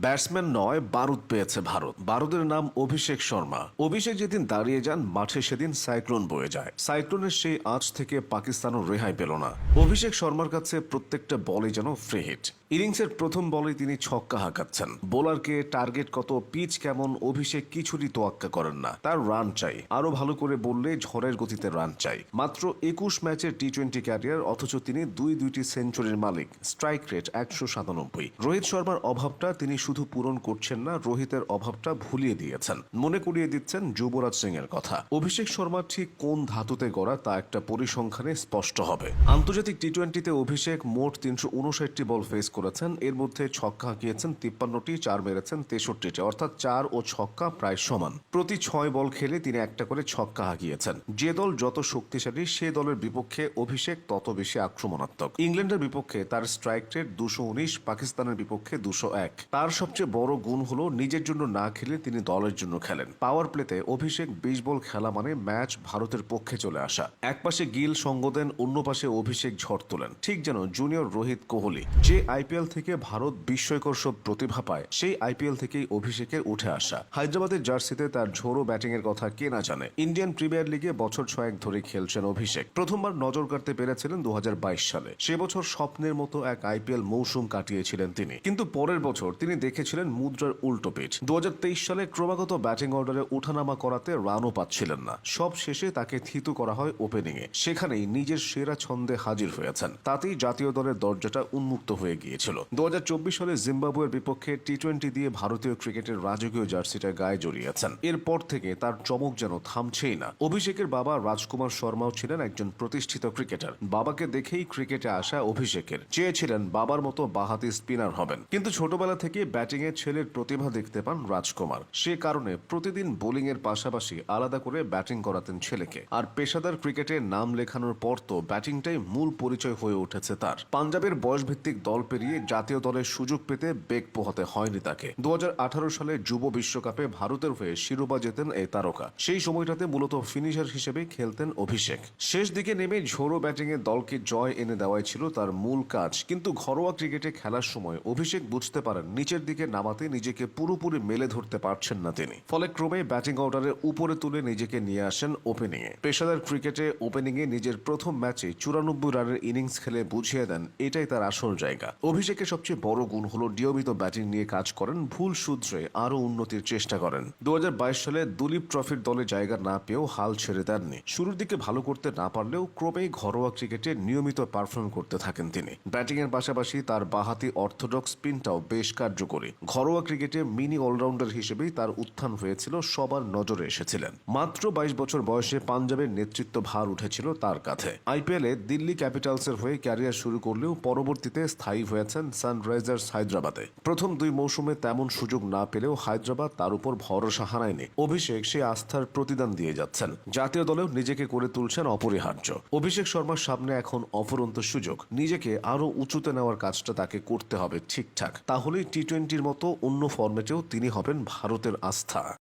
Batsman নয়, বারুদ পেয়েছে ভারত। বারুদের নাম অভিষেক শর্মা। অভিষেক যেদিন দাঁড়িয়ে যান, মাঠে সেদিন সাইক্লোন বয়ে যায়। সাইক্লোনের সেই আঁচ থেকে পাকিস্তানও রেহাই পেল না। অভিষেক শর্মার কাছে প্রত্যেকটা বলে যেন ফ্রি হিট। ইনিংসের প্রথম বলে তিনি ছক্কা হাঁকাচ্ছেন। বোলারকে টার্গেট কত, পিচ কেমন, অভিষেক কিছুরই তোয়াক্কা করেন না। তার রান চাই। আরও ভালো করে বললে ঝড়ের গতিতে রান চাই। মাত্র একুশ ম্যাচের টি টোয়েন্টি ক্যারিয়ার, অথচ তিনি দুই দুইটি সেঞ্চুরির মালিক। স্ট্রাইক রেট একশো সাতানব্বই। রোহিত শর্মার অভাবটা তিনি শুধু পূরণ করছেন না, রোহিতের অভাবটা ভুলিয়ে দিয়েছেন। মনে করিয়ে দিচ্ছেন যুবরাজ সিং এর কথা। অভিষেক শর্মা ঠিক কোন ধাতুতে গড়া তা একটা পরিসংখ্যানে স্পষ্ট হবে। আন্তর্জাতিক টি টোয়েন্টিতে অভিষেক মোট তিনশো উনষাটটি বল ফেস করেছেন। এর মধ্যে ছক্কা হাঁকিয়েছেন, তিপ্পান্নটি, চার মেরেছেন, তেষট্টিটি। অর্থাৎ চার ও ছক্কা প্রায় সমান। প্রতি ছয় বল খেলে তিনি একটা করে ছক্কা হাঁকিয়েছেন। যে দল যত শক্তিশালী, সে দলের বিপক্ষে অভিষেক তত বেশি আক্রমণাত্মক। ইংল্যান্ডের বিপক্ষে তার স্ট্রাইক রেট দুশো উনিশ, পাকিস্তানের বিপক্ষে দুশো এক। তার সবচেয়ে বড় গুণ হলো নিজের জন্য না খেলে তিনি দলের জন্য খেলেন। পাওয়ার প্লেতে অভিষেক বিশ বল খেলা মানে ম্যাচ ভারতের পক্ষে চলে আসা। এক পাশে গিল সঙ্গ দেন, অন্য পাশে অভিষেক ঝড় তোলেন। ঠিক যেন জুনিয়র রোহিত কোহলি, যে আইপিএল থেকে ভারত বিস্ময়কর সব প্রতিভা পায়, সেই আইপিএল থেকেই অভিষেকের উঠে আসা। হায়দ্রাবাদের জার্সিতে তার ঝোড়ো ব্যাটিং এর কথা কে না জানে, ইন্ডিয়ান প্রিমিয়ার লিগে বছর ছয়েক ধরে খেলছেন অভিষেক। প্রথমবার নজর কাড়তে পেরেছিলেন দু হাজার বাইশ সালে। সে বছর স্বপ্নের মতো এক আইপিএল মৌসুম কাটিয়েছিলেন তিনি। কিন্তু পরের বছর তিনি দেখেছিলেন মুদ্রার উল্টো পিচ দু সালে ক্রমাগত ব্যাটিং অর্ডারে উঠানামা করাতে রানও পাচ্ছিলেন না। সব শেষে তাকে থিতু করা হয় ওপেনিংয়ে। সেখানেই নিজের সেরা ছন্দে হাজির হয়েছেন। তাতেই জাতীয় দলের দরজাটা উন্মুক্ত হয়ে গিয়েছিল দু সালে জিম্বাবুয়ের বিপক্ষে টি টোয়েন্টি দিয়ে ভারতীয় ক্রিকেটের রাজকীয় জার্সিটা গায়ে জড়িয়েছেন। এরপর থেকে তার চমক যেন থামছেই না। অভিষেকের বাবা রাজকুমার শর্মাও ছিলেন একজন প্রতিষ্ঠিত ক্রিকেটার। বাবাকে দেখেই ক্রিকেটে আসা অভিষেকের। চেয়েছিলেন বাবার মতো বাহাতি স্পিনার হবেন। কিন্তু ছোটবেলা থেকে ব্যাটিং এ ছেলের প্রতিভা দেখতে পান রাজকুমার। সে কারণে প্রতিদিন বোলিং এর পাশাপাশি আলাদা করে ব্যাটিং করাতেন ছেলেকে। আর পেশাদার ক্রিকেটে নাম লেখানোর পর তো ব্যাটিংটাই মূল পরিচয় হয়ে উঠেছে তার। পাঞ্জাবের বয়সভিত্তিক দল পেরিয়ে জাতীয় দলের সুযোগ পেতে বেগ পোহাতে হয়নি তাকে। দু হাজার আঠারো সালে যুব বিশ্বকাপে ভারতের হয়ে শিরোপা জেতেন এই তারকা। সেই সময়টাতে মূলত ফিনিশার হিসেবে খেলতেন অভিষেক। শেষ দিকে নেমে ঝোড়ো ব্যাটিং এ দলকে জয় এনে দেওয়াই ছিল তার মূল কাজ। কিন্তু ঘরোয়া ক্রিকেটে খেলার সময় অভিষেক বুঝতে পারেন, নিচের দিকে নামাতে নিজেকে পুরোপুরি মেলে ধরতে পারছেন না তিনি। ফলে ক্রমে ব্যাটিং অর্ডারে উপরে তুলে নিজেকে নিয়ে আসেন ওপেনিং এ পেশাদার ক্রিকেটে ওপেনিং এ নিজের প্রথম ম্যাচে চুরানব্বই রানের ইনিংস খেলে বুঝিয়ে দেন, এটাই তার আসল জায়গা। অভিষেকের সবচেয়ে বড় গুণ হলো নিয়মিত ব্যাটিং নিয়ে কাজ করেন, ভুল সূত্রে আরও উন্নতির চেষ্টা করেন। দু সালে দুলীপ ট্রফির দলে জায়গা না পেয়েও হাল ছেড়ে দেননি। শুরুর দিকে ভালো করতে না পারলেও ক্রমেই ঘরোয়া ক্রিকেটে নিয়মিত পারফর্ম করতে থাকেন তিনি। ব্যাটিং এর পাশাপাশি তার বাহাতি অর্থোডক্স স্পিনটাও বেশ কার্যকরী। ঘরোয়া ক্রিকেটে মিনি অলরাউন্ডার হিসেবেই তার উত্থান হয়েছিল, সবার নজরে এসেছিলেন। মাত্র বাইশ বছর বয়সে পাঞ্জাবের নেতৃত্ব ভার উঠেছিল তার কাঁধে। আইপিএলে দিল্লি ক্যাপিটালসের হয়ে ক্যারিয়ার শুরু করলেও পরবর্তীতে স্থায়ী হয়েছেন সানরাইজার্স হায়দ্রাবাদে। প্রথম দুই মৌসুমে তেমন সুযোগ না পেলেও হায়দ্রাবাদ তার উপর ভরসা হারায়নি। অভিষেক সে আস্থার প্রতিদান দিয়ে যাচ্ছেন। জাতীয় দলেও নিজেকে করে তুলছেন অপরিহার্য। অভিষেক শর্মার সামনে এখন অফুরন্ত সুযোগ। নিজেকে আরও উঁচুতে নেওয়ার কাজটা তাকে করতে হবে ঠিকঠাক। তাহলেই টি টোয়েন্টির মতো অন্য ফরম্যাটেও তিনি হবেন ভারতের আস্থা।